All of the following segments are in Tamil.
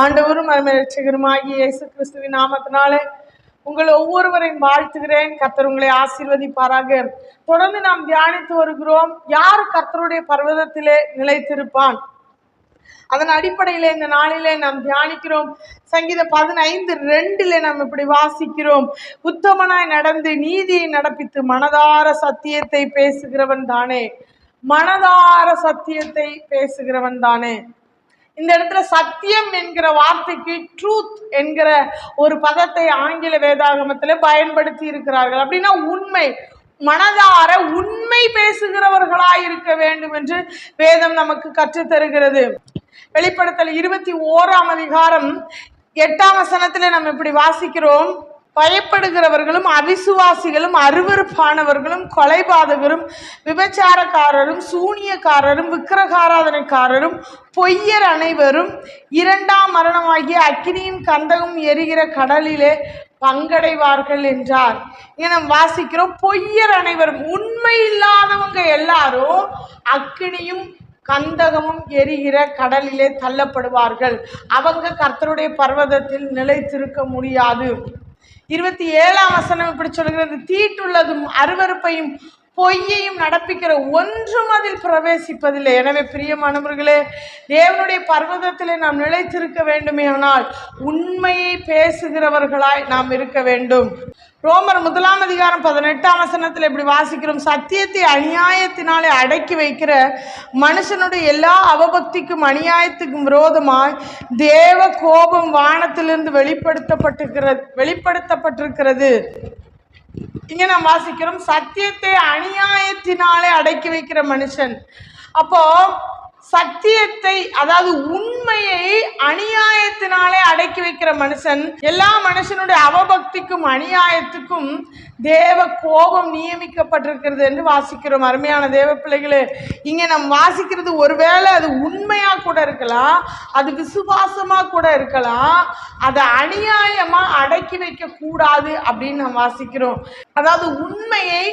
ஆண்டவரும் அருமரட்சகருமாகி இயேசு கிறிஸ்துவின் நாமத்தினாலே உங்கள் ஒவ்வொருவரையும் வாழ்த்துகிறேன். கர்த்தர் உங்களை ஆசீர்வதிப்பாராக. தொடர்ந்து நாம் தியானித்து வருகிறோம். யார் கர்த்தருடைய பர்வதத்திலே நிலைத்திருப்பான்? அதன் அடிப்படையிலே இந்த நாளிலே நாம் தியானிக்கிறோம். சங்கீத பதினைந்து ரெண்டுல நாம் இப்படி வாசிக்கிறோம். உத்தமனாய் நடந்து நீதியை நடப்பித்து மனதார சத்தியத்தை பேசுகிறவன் தானே. மனதார சத்தியத்தை பேசுகிறவன் தானே. இந்த இடத்துல சத்தியம் என்கிற வார்த்தைக்கு ட்ரூத் என்கிற ஒரு பதத்தை ஆங்கில வேதாகமத்தில் பயன்படுத்தி இருக்கிறார்கள். அப்படின்னா உண்மை மனதார உண்மை பேசுகிறவர்களாய் இருக்க வேண்டும் என்று வேதம் நமக்கு கற்றுத்தருகிறது வெளிப்படுத்தல் இருபத்தி ஓராம் அதிகாரம் எட்டாம் வசனத்தில் நம்ம இப்படி வாசிக்கிறோம். பயப்படுகிறவர்களும் அவிசுவாசிகளும் அருவருப்பானவர்களும் கொலைபாதகரும் விபச்சாரக்காரரும் சூனியக்காரரும் விக்கிரகாராதனைக்காரரும் பொய்யர் அனைவரும் இரண்டாம் மரணமாகிய அக்கினியின் கந்தகம் எரிகிற கடலிலே பங்கடைவார்கள் என்றார். இங்க வாசிக்கிறோம் பொய்யர் அனைவரும் உண்மை இல்லாதவங்க எல்லாரும் அக்கினியும் கந்தகமும் எரிகிற கடலிலே தள்ளப்படுவார்கள். அவங்க கர்த்தருடைய பர்வதத்தில் நிலைத்திருக்க முடியாது. இருபத்தி ஏழாம் வசனம் இப்படி சொல்கிறது தீட்டுள்ளதும் அருவருப்பையும் பொய்யையும் நடப்பிக்கிற ஒன்றும் அதில் பிரவேசிப்பதில்லை. எனவே பிரியமானவர்களே தேவனுடைய பர்வதத்திலே நாம் நிலைத்திருக்க வேண்டுமே ஆனால் உண்மையை பேசுகிறவர்களாய் நாம் இருக்க வேண்டும். ரோமர் முதலாம் அதிகாரம் பதினெட்டாம் வசனத்தில் இப்படி வாசிக்கிறோம். சத்தியத்தை அநியாயத்தினாலே அடக்கி வைக்கிற மனுஷனுடைய எல்லா அவபக்திக்கும் அநியாயத்துக்கும் விரோதமாய் தேவ கோபம் வானத்திலிருந்து வெளிப்படுத்தப்பட்டிருக்கிறது வெளிப்படுத்தப்பட்டிருக்கிறது. இங்கே நாம் வாசிக்கிறோம். சத்தியத்தை அநியாயத்தினாலே அடக்கி வைக்கிற மனுஷன். அப்போ சத்தியத்தை அதாவது உண்மையை அநியாயத்தினாலே அடக்கி வைக்கிற மனுஷன் எல்லா மனுஷனுடைய அவபக்திக்கும் அநியாயத்துக்கும் தேவ கோபம் நியமிக்கப்பட்டிருக்கிறது என்று வாசிக்கிறோம். அருமையான தேவ பிள்ளைகளே இங்கே நம்ம வாசிக்கிறது ஒருவேளை அது உண்மையாக கூட இருக்கலாம் அது விசுவாசமாக கூட இருக்கலாம் அதை அநியாயமாக அடக்கி வைக்கக்கூடாது அப்படின்னு நம்ம வாசிக்கிறோம். அதாவது உண்மையை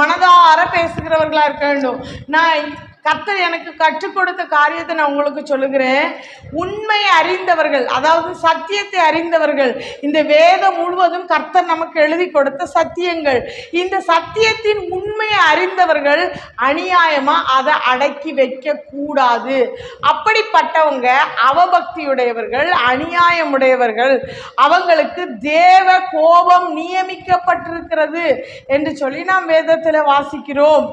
மனதார பேசுகிறவர்களாக இருக்க வேண்டும். நான் கர்த்தர் எனக்கு கற்றுக் கொடுத்த காரியத்தை நான் உங்களுக்கு சொல்லுகிறேன். உண்மையை அறிந்தவர்கள் அதாவது சத்தியத்தை அறிந்தவர்கள் இந்த வேதம் முழுவதும் கர்த்தர் நமக்கு எழுதி கொடுத்த சத்தியங்கள். இந்த சத்தியத்தின் உண்மையை அறிந்தவர்கள் அநியாயமா அதை அடக்கி வைக்க கூடாது. அப்படிப்பட்டவங்க அவபக்தியுடையவர்கள் அநியாயமுடையவர்கள். அவங்களுக்கு தேவ கோபம் நியமிக்கப்பட்டிருக்கிறது என்று சொல்லி நாம் வேதத்தில் வாசிக்கிறோம்.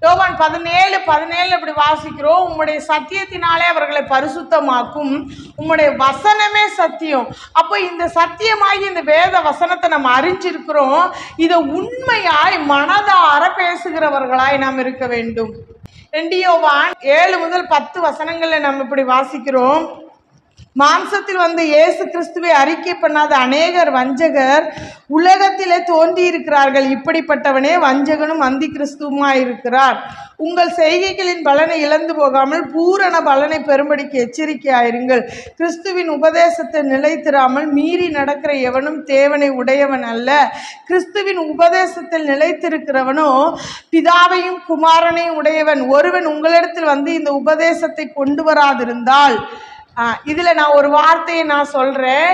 யோவான் பதினேழு பதினேழு இப்படி வாசிக்கிறோம். உம்முடைய சத்தியத்தினாலே அவர்களை பரிசுத்தமாக்கும். உம்முடைய வசனமே சத்தியம். அப்போ இந்த சத்தியமாகி இந்த வேத வசனத்தை நம்ம அறிஞ்சிருக்கிறோம். இதை உண்மையாய் மனதார பேசுகிறவர்களாய் நாம் இருக்க வேண்டும். ரெண்டியோவான் ஏழு முதல் பத்து வசனங்களை நம்ம இப்படி வாசிக்கிறோம். மாம்சத்தில் வந்த இயேசு கிறிஸ்துவை அறிக்கை பண்ணாத அநேகர் வஞ்சகர் உலகத்திலே தோன்றி இருக்கிறார்கள் இப்படிப்பட்டவனே வஞ்சகனும் அந்தி கிறிஸ்துவுமாய் இருக்கிறார் உங்கள் செய்கைகளின் பலனை இழந்து போகாமல் பூரண பலனை பெறும்படிக்கு எச்சரிக்கையாயிருங்கள். கிறிஸ்துவின் உபதேசத்தை நிலைத்திராமல் மீறி நடக்கிற எவனும் தேவனை உடையவன் அல்ல. கிறிஸ்துவின் உபதேசத்தில் நிலைத்திருக்கிறவனோ பிதாவையும் குமாரனையும் உடையவன். ஒருவன் உங்களிடத்தில் வந்து இந்த உபதேசத்தை கொண்டு வராதிருந்தால் இதில் நான் ஒரு வார்த்தையை நான் சொல்கிறேன்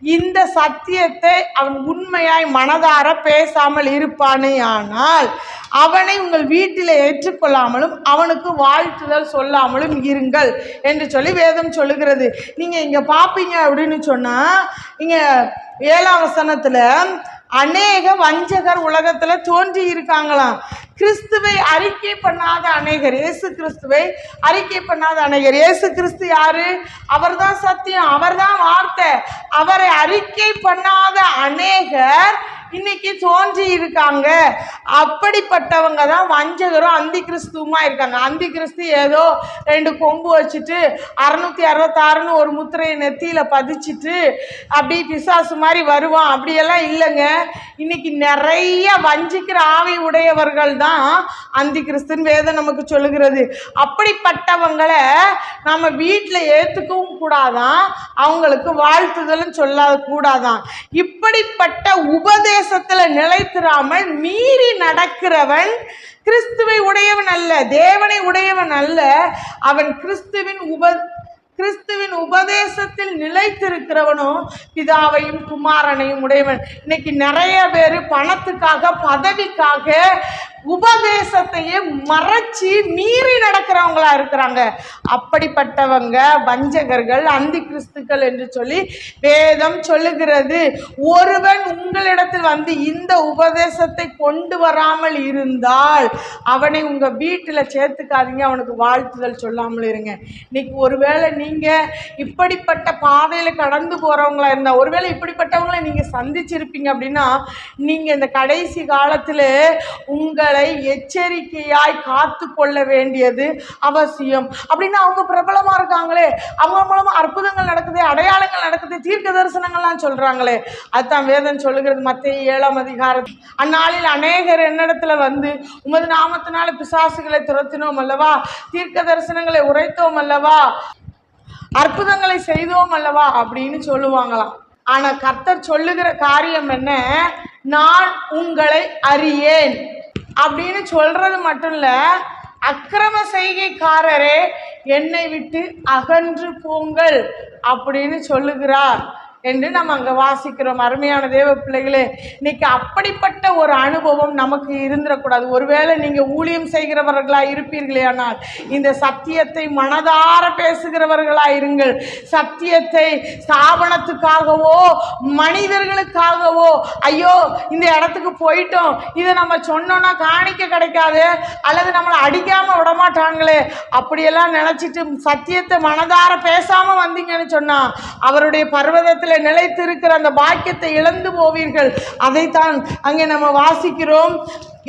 இந்த சத்தியத்தை அவன் உண்மையாய் மனதார பேசாமல் இருப்பானே ஆனால் அவனை உங்கள் வீட்டில் ஏற்றுக்கொள்ளாமலும் அவனுக்கு வாழ்த்துதல் சொல்லாமலும் இருங்கள் என்று சொல்லி வேதம் சொல்லுகிறது. நீங்கள் இங்கே பார்ப்பீங்க அப்படின்னு சொன்னால் இங்கே ஏழாம் வசனத்தில் அநேக வஞ்சகர் உலகத்தில் தோன்றி இருக்காங்களாம். கிறிஸ்துவை அறிக்கை பண்ணாத அநேகர் இயேசு கிறிஸ்துவை அறிக்கை பண்ணாத அநேகர். இயேசு கிறிஸ்து யாரு? அவர்தான் சத்தியம் அவர்தான் வார்த்தை. அவரை அறிக்கை பண்ணாத அநேகர் இன்னைக்கு தோன்றி இருக்காங்க. அப்படிப்பட்டவங்க தான் வஞ்சகரும் அந்தி கிறிஸ்துவுமா இருக்காங்க. அந்தி கிறிஸ்து ஏதோ ரெண்டு கொம்பு வச்சுட்டு அறநூற்றி அறுபத்தாறுன்னு ஒரு முத்திரையை நெத்தியில் பதிச்சுட்டு அப்படி பிசாசு மாதிரி வருவான். அப்படியெல்லாம் இல்லைங்க. இன்னைக்கு நிறைய வஞ்சிக்கிற ஆவி உடையவர்கள் தான் அந்தி கிறிஸ்துன்னு வேதம் நமக்கு சொல்லுகிறது. அப்படிப்பட்டவங்களை நம்ம வீட்டில் ஏற்றுக்கவும் கூடாதான் அவங்களுக்கு வாழ்த்துதலும் சொல்ல கூடாதான் இப்படிப்பட்ட உபதேசத்தில் நிலைத்திராமல் மீறி நடக்கிறவன் கிறிஸ்துவை உடையவன் அல்ல தேவனை உடையவன் அல்ல. அவன் கிறிஸ்துவின் உப கிறிஸ்துவின் உபதேசத்தில் நிலைத்திருக்கிறவனும் பிதாவையும் குமாரனையும் உடையவன். இன்னைக்கு நிறைய பேர் பணத்துக்காக பதவிக்காக உபதேசத்தையே மறைச்சி மீறி நடக்கிறவங்களா இருக்கிறாங்க. அப்படிப்பட்டவங்க வஞ்சகர்கள் அந்தி கிறிஸ்துக்கள் என்று சொல்லி வேதம் சொல்லுகிறது. ஒருவன் உங்களிடத்தில் வந்து இந்த உபதேசத்தை கொண்டு வராமல் இருந்தால் அவனை உங்க வீட்டில் சேர்த்துக்காதீங்க அவனுக்கு வாழ்த்துதல் சொல்லாமல் இருங்க. இன்னைக்கு ஒருவேளை நீங்க இப்படிப்பட்ட பாதையில கடந்து போறவங்களா இருந்தா ஒருவேளை இப்படிப்பட்டவங்களை நீங்க சந்திச்சிருப்பீங்க அப்படின்னா நீங்க இந்த கடைசி காலத்தில் உங்கள் எச்சரிக்கையாய் காத்து கொள்ள வேண்டியது அவசியம். அப்படின்னு அவங்க பிரபலமா இருக்காங்களே. அவங்க மூலமா அற்புதங்கள் நடக்குது அடையாளங்கள் நடக்குது தீர்க்க தரிசனங்கள்லாம் சொல்றாங்களே. அதுதான் வேதம் சொல்லுகிறது மத்திய ஏழாம் அதிகாரம். அந்நாளில் அநேகர் என்னிடத்துல வந்து உமது நாமத்தினால பிசாசுகளை துரத்தினோம் அல்லவா? தீர்க்க தரிசனங்களை உரைத்தோம் அல்லவா? அற்புதங்களை செய்தோம் அல்லவா? அப்படின்னு சொல்லுவாங்களாம். ஆனா கர்த்தர் சொல்லுகிற காரியம் என்ன? நான் உங்களை அறியேன். அப்படின்னு சொல்றது மட்டும் இல்ல அக்கிரம செய்கைக்காரரே என்னை விட்டு அகன்று போங்கள் அப்படின்னு சொல்லுகிறார். என்று நம்ம அங்கே வாசிக்கிறோம். அருமையான தேவ பிள்ளைகளே இன்னைக்கு அப்படிப்பட்ட ஒரு அனுபவம் நமக்கு இருந்துடக்கூடாது ஒருவேளை நீங்கள் ஊழியம் செய்கிறவர்களாக இருப்பீர்களே ஆனால் இந்த சத்தியத்தை மனதார பேசுகிறவர்களாக இருங்கள். சத்தியத்தை ஸ்தாபனத்துக்காகவோ மனிதர்களுக்காகவோ ஐயோ இந்த இடத்துக்கு போயிட்டோம். இதை நம்ம சொன்னோன்னா காணிக்க கிடைக்காது அல்லது நம்மளை அடிக்காமல் விட மாட்டாங்களே அப்படியெல்லாம் நினச்சிட்டு சத்தியத்தை மனதார பேசாமல் வந்தீங்கன்னு சொன்னால் அவருடைய பர்வதத்தில் நிலைத்திருக்கிற அந்த பாக்கியத்தை இழந்து போவீர்கள். அதைத்தான் அங்கே நம்ம வாசிக்கிறோம்.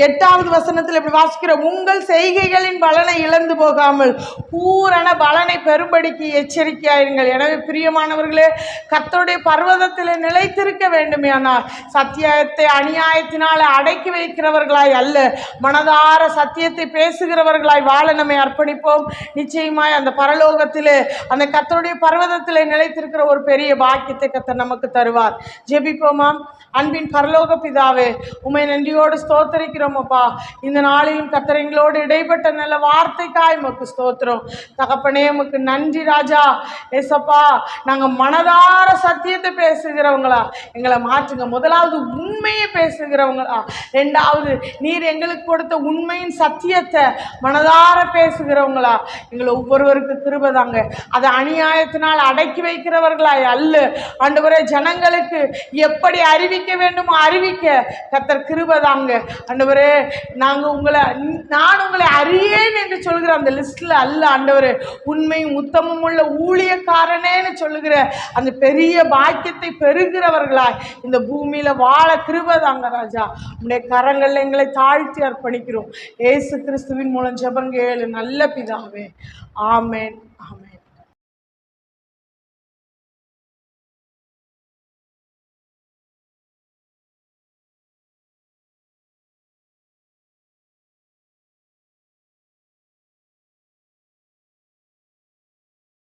எட்டாவது வசனத்தில் இப்படி வாசிக்கிறோம். உங்கள் செய்கைகளின் பலனை இழந்து போகாமல் பூரண பலனை பெறும்படிக்கு எச்சரிக்கையாயிருங்கள். எனவே பிரியமானவர்களே கத்தருடைய பர்வதத்தில் நிலைத்திருக்க வேண்டுமே ஆனால் சத்தியத்தை அநியாயத்தினால் அடக்கி வைக்கிறவர்களாய் அல்ல மனதார சத்தியத்தை பேசுகிறவர்களாய் வாழ நம்மை அர்ப்பணிப்போம். நிச்சயமாய் அந்த பரலோகத்தில் அந்த கத்தருடைய பர்வதத்தில் நிலைத்திருக்கிற ஒரு பெரிய பாக்கியத்தை இறக்கத்தை நமக்கு தருவார். ஜெபிப்போமாம் அன்பின் பரலோக பிதாவே உமை நன்றியோடு ஸ்தோத்தரிக்கிறோமப்பா. இந்த நாளிலும் கர்த்தர் இடைப்பட்ட நல்ல வார்த்தைக்காய் உமக்கு ஸ்தோத்திரம். தகப்பனே உமக்கு நன்றி ராஜா. ஏசப்பா நாங்கள் மனதார சத்தியத்தை பேசுகிறவங்களா? எங்களை மாற்றுங்க. முதலாவது உண்மையை பேசுகிறவங்களா? ரெண்டாவது நீர் எங்களுக்கு கொடுத்த உண்மையின் சத்தியத்தை மனதார பேசுகிறவங்களா? எங்களை ஒவ்வொருவருக்கு திருபதாங்க அதை அநியாயத்தினால் அடக்கி வைக்கிறவர்களாய் அல்ல. ஆண்டவரே ஜனங்களுக்கு எப்படி அறிவிக்க வேண்டுமோ அறிவிக்க. கத்தர் கிருபதாங்க ஆண்டவரே நாங்கள் உங்களை நான் உங்களை அறியேன் என்று சொல்கிற அந்த லிஸ்ட்டில் அல்ல ஆண்டவரே. உண்மையும் உத்தமும் உள்ள ஊழியக்காரனேன்னு சொல்லுகிற அந்த பெரிய பாக்கியத்தை பெறுகிறவர்களாய் இந்த பூமியில் வாழ கிருபதாங்க ராஜா. உடைய கரங்களில் எங்களை தாழ்த்தி அர்ப்பணிக்கிறோம். ஏசு கிறிஸ்துவின் மூலம் ஜெபங்க ஏழு நல்ல பிதாவே. ஆமேன் ஆமேன்.